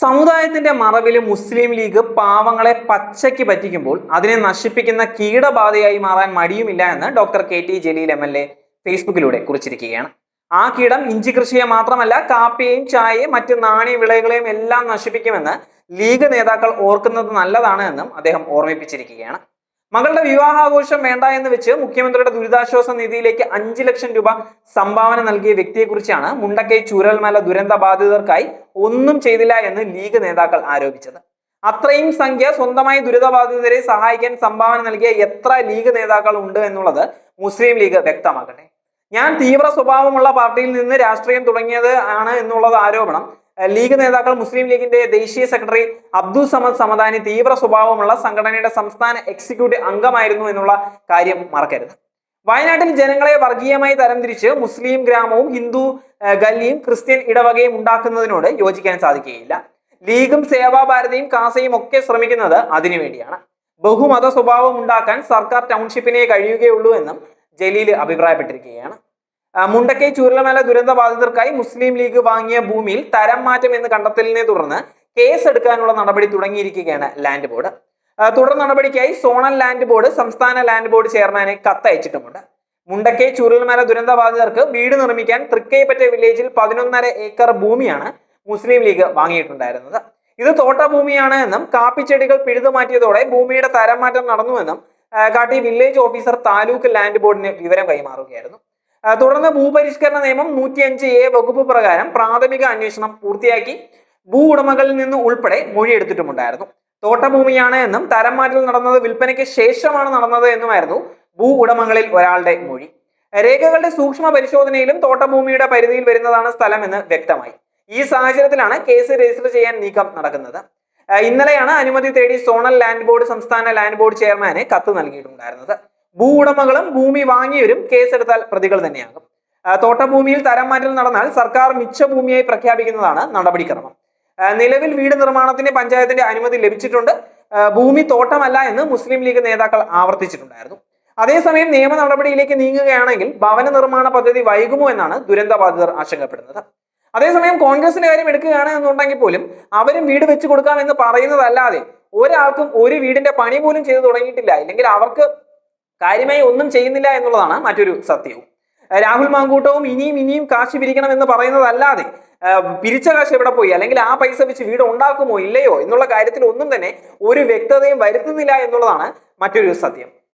സമുദായത്തിന്റെ മറവിൽ മുസ്ലിം ലീഗ് പാവങ്ങളെ പച്ചയ്ക്ക് പറ്റിക്കുമ്പോൾ അതിനെ നശിപ്പിക്കുന്ന കീടബാധയായി മാറാൻ മടിയുമില്ല എന്ന് doctor K T Jaleel M L A ഫേസ്ബുക്കിലൂടെ കുറിച്ചിരിക്കുകയാണ്. ആ കീടം ഇഞ്ചി കൃഷിയെ മാത്രമല്ല കാപ്പിയെയും ചായയും മറ്റ് നാണ്യ വിളകളെയും എല്ലാം നശിപ്പിക്കുമെന്ന് ലീഗ് നേതാക്കൾ ഓർക്കുന്നത് നല്ലതാണ് എന്നും അദ്ദേഹം ഓർമ്മിപ്പിച്ചിരിക്കുകയാണ്. മകളുടെ വിവാഹാഘോഷം വേണ്ട എന്ന് വെച്ച് മുഖ്യമന്ത്രിയുടെ ദുരിതാശ്വാസ നിധിയിലേക്ക് അഞ്ചു ലക്ഷം രൂപ സംഭാവന നൽകിയ വ്യക്തിയെക്കുറിച്ചാണ് മുണ്ടക്കൈ ചൂരൽമല ദുരന്ത ബാധിതർക്കായി ഒന്നും ചെയ്തില്ല എന്ന് ലീഗ് നേതാക്കൾ ആരോപിച്ചത്. അത്രയും സംഖ്യ സ്വന്തമായി ദുരിതബാധിതരെ സഹായിക്കാൻ സംഭാവന നൽകിയ എത്ര ലീഗ് നേതാക്കൾ ഉണ്ട് എന്നുള്ളത് മുസ്ലിം ലീഗ് വ്യക്തമാക്കട്ടെ. ഞാൻ തീവ്ര സ്വഭാവമുള്ള പാർട്ടിയിൽ നിന്ന് രാഷ്ട്രീയം തുടങ്ങിയത് ആണ് എന്നുള്ളത് ആരോപണം ലീഗ് നേതാക്കൾ മുസ്ലിം ലീഗിന്റെ ദേശീയ സെക്രട്ടറി അബ്ദുൾ സമദ് സമദാനി തീവ്ര സ്വഭാവമുള്ള സംഘടനയുടെ സംസ്ഥാന എക്സിക്യൂട്ടീവ് അംഗമായിരുന്നു എന്നുള്ള കാര്യം മറക്കരുത്. വയനാട്ടിൽ ജനങ്ങളെ വർഗീയമായി തരംതിരിച്ച് മുസ്ലിം ഗ്രാമവും ഹിന്ദു ഗല്ലിയും ക്രിസ്ത്യൻ ഇടവകയും ഉണ്ടാക്കുന്നതിനോട് യോജിക്കാൻ സാധിക്കുകയില്ല. ലീഗും സേവാഭാരതിയും കാസയും ഒക്കെ ശ്രമിക്കുന്നത് അതിനുവേണ്ടിയാണ് ബഹുമത സ്വഭാവം ഉണ്ടാക്കാൻ സർക്കാർ ടൗൺഷിപ്പിനെ കഴിയുകയുള്ളൂ എന്നും ജലീൽ അഭിപ്രായപ്പെട്ടിരിക്കുകയാണ്. മുണ്ടക്കൈ ചൂരലമല ദുരന്ത ബാധിതർക്കായി മുസ്ലിം ലീഗ് വാങ്ങിയ ഭൂമിയിൽ തരം മാറ്റം എന്ന് കണ്ടെത്തലിനെ തുടർന്ന് കേസ് എടുക്കാനുള്ള നടപടി തുടങ്ങിയിരിക്കുകയാണ് ലാൻഡ് ബോർഡ്. തുടർ നടപടിക്കായി സോണൽ ലാൻഡ് ബോർഡ് സംസ്ഥാന ലാൻഡ് ബോർഡ് ചെയർമാനെ കത്തയച്ചിട്ടുമുണ്ട്. മുണ്ടക്കൈ ചുരുൾമല ദുരന്ത ബാധിതർക്ക് വീട് നിർമ്മിക്കാൻ തൃക്കൈപ്പറ്റ വില്ലേജിൽ പതിനൊന്നര ഏക്കർ ഭൂമിയാണ് മുസ്ലിം ലീഗ് വാങ്ങിയിട്ടുണ്ടായിരുന്നത്. ഇത് തോട്ടഭൂമിയാണ് എന്നും കാപ്പിച്ചെടികൾ പിഴുതു മാറ്റിയതോടെ ഭൂമിയുടെ തരം മാറ്റം നടന്നുവെന്നും കാട്ടി വില്ലേജ് ഓഫീസർ താലൂക്ക് ലാൻഡ് ബോർഡിന് വിവരം കൈമാറുകയായിരുന്നു. തുടർന്ന് ഭൂപരിഷ്കരണ നിയമം നൂറ്റിയഞ്ച് എ വകുപ്പ് പ്രകാരം പ്രാഥമിക അന്വേഷണം പൂർത്തിയാക്കി ഭൂ ഉടമകളിൽ നിന്ന് ഉൾപ്പെടെ മൊഴിയെടുത്തിട്ടുമുണ്ടായിരുന്നു തോട്ടഭൂമിയാണ് എന്നും തരം മാറ്റൽ നടന്നത് വിൽപ്പനയ്ക്ക് ശേഷമാണ് നടന്നത് എന്നുമായിരുന്നു ഭൂ ഉടമകളിൽ ഒരാളുടെ മൊഴി. രേഖകളുടെ സൂക്ഷ്മ പരിശോധനയിലും തോട്ടഭൂമിയുടെ പരിധിയിൽ വരുന്നതാണ് സ്ഥലമെന്ന് വ്യക്തമായി. ഈ സാഹചര്യത്തിലാണ് കേസ് രജിസ്റ്റർ ചെയ്യാൻ നീക്കം നടക്കുന്നത്. ഇന്നലെയാണ് അനുമതി തേടി സോണൽ ലാൻഡ് ബോർഡ് സംസ്ഥാന ലാൻഡ് ബോർഡ് ചെയർമാന് കത്ത് നൽകിയിട്ടുണ്ടായിരുന്നത്. ഭൂ ഉടമകളും ഭൂമി വാങ്ങിയവരും കേസെടുത്താൽ പ്രതികൾ തന്നെയാകും. തോട്ടഭൂമിയിൽ തരം മാറ്റൽ നടന്നാൽ സർക്കാർ മിച്ച ഭൂമിയായി പ്രഖ്യാപിക്കുന്നതാണ് നടപടിക്രമം. നിലവിൽ വീട് നിർമ്മാണത്തിന് പഞ്ചായത്തിന്റെ അനുമതി ലഭിച്ചിട്ടുണ്ട്. ഭൂമി തോട്ടമല്ല എന്ന് മുസ്ലിം ലീഗ് നേതാക്കൾ ആവർത്തിച്ചിട്ടുണ്ടായിരുന്നു. അതേസമയം നിയമ നടപടിയിലേക്ക് നീങ്ങുകയാണെങ്കിൽ ഭവന നിർമ്മാണ പദ്ധതി വൈകുമോ എന്നാണ് ദുരന്തബാധിതർ ആശങ്കപ്പെടുന്നത്. അതേസമയം കോൺഗ്രസിന്റെ കാര്യം എടുക്കുകയാണ് എന്നുണ്ടെങ്കിൽ പോലും അവരും വീട് വെച്ചു കൊടുക്കാം എന്ന് പറയുന്നതല്ലാതെ ഒരാൾക്കും ഒരു വീടിന്റെ പണി പോലും ചെയ്തു തുടങ്ങിയിട്ടില്ല. ഇല്ലെങ്കിൽ അവർക്ക് കാര്യമായി ഒന്നും ചെയ്യുന്നില്ല എന്നുള്ളതാണ് മറ്റൊരു സത്യവും. രാഹുൽ മാങ്കൂട്ടവും ഇനിയും ഇനിയും കാശ് പിരിക്കണം എന്ന് പറയുന്നതല്ലാതെ പിരിച്ച കാശ് എവിടെ പോയി? അല്ലെങ്കിൽ ആ പൈസ വെച്ച് വീട് ഉണ്ടാക്കുമോ ഇല്ലയോ എന്നുള്ള കാര്യത്തിൽ ഒന്നും തന്നെ ഒരു വ്യക്തതയും വരുത്തുന്നില്ല എന്നുള്ളതാണ് മറ്റൊരു സത്യം.